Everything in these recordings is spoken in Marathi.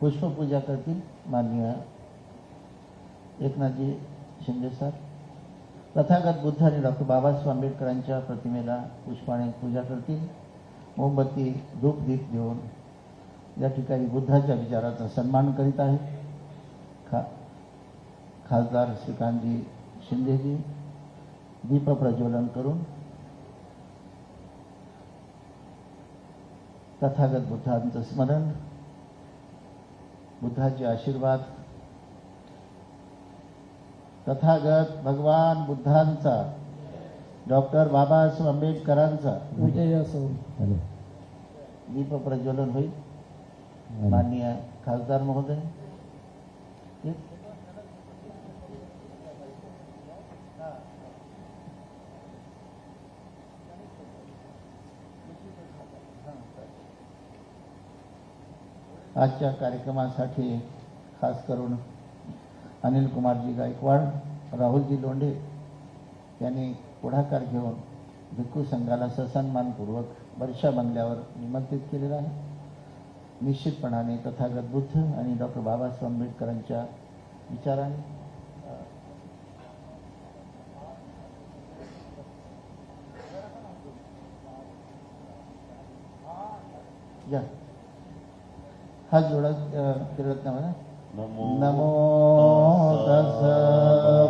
पुष्पपूजा करतील माननीय एकनाथजी शिंदे सर. तथागत बुद्ध आणि डॉक्टर बाबासाहेब आंबेडकरांच्या प्रतिमेला पुष्पाने पूजा करतील. मोमबत्ती धूपदीप देऊन या ठिकाणी बुद्धाच्या विचाराचा सन्मान करीत आहे खा खासदार श्रीकांतजी शिंदेजी दीप प्रज्वलन करून तथागत बुद्धांचं स्मरण बुद्धाचे आशीर्वाद तथागत भगवान बुद्धांचा डॉक्टर बाबासाहेब आंबेडकरांचा. विजय असो दीप प्रज्वलन होईल माननीय खासदार महोदय आजच्या कार्यक्रमासाठी खास करून अनिल कुमारजी गायकवाड राहुलजी लोंढे यांनी पुढाकार घेऊन भिक्खू संघाला ससन्मानपूर्वक वर्षा बंगल्यावर निमंत्रित केलेलं आहे. निश्चितपणाने तथागत बुद्ध आणि डॉक्टर बाबासाहेब आंबेडकरांच्या विचाराने अ, या. जोडा अ, त्रिरत्नामध्ये नमो तस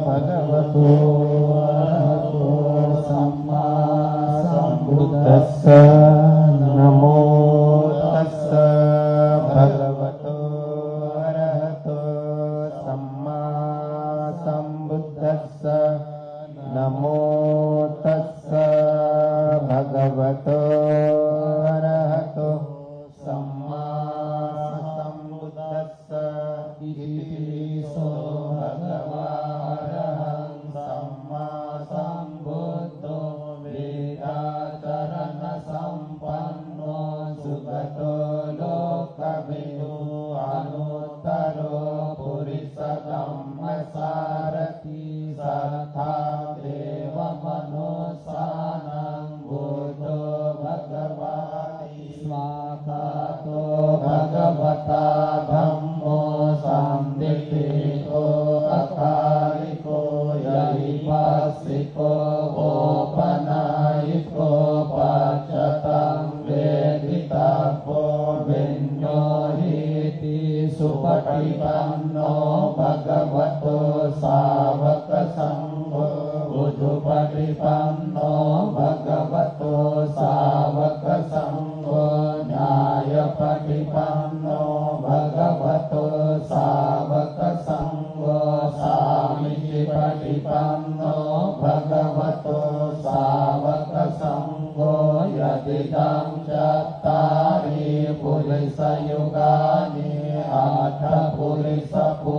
भगवतो Gracias. सुपटिपन्नो भगवतो सावकसङ्गो बुधुपटिपन्नो भगवतो สยุกานิอัตถพุริสภู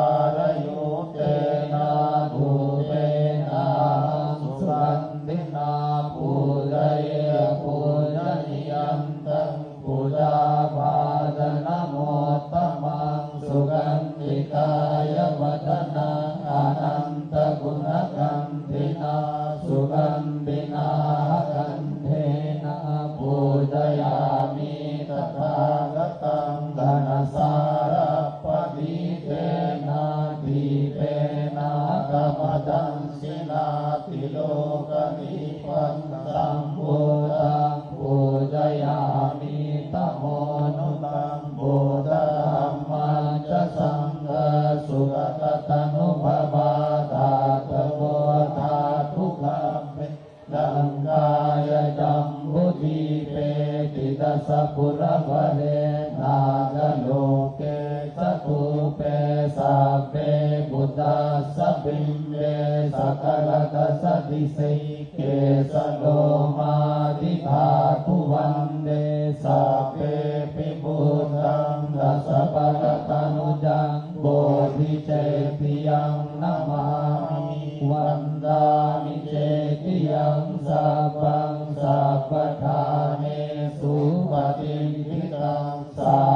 ยามิตถาคตังธนสารปฏิเทนาทิเปนากัมดังสินาติโลกนิพันตังบุ คุรวเนนาจโลกเกสตุเปสัพเพบุตัสัพพิเยสักลกัสติสิเกสโลมาติธาตุวันเดสัพเปปิบุตังดัสสะปะ ติงพิตังสา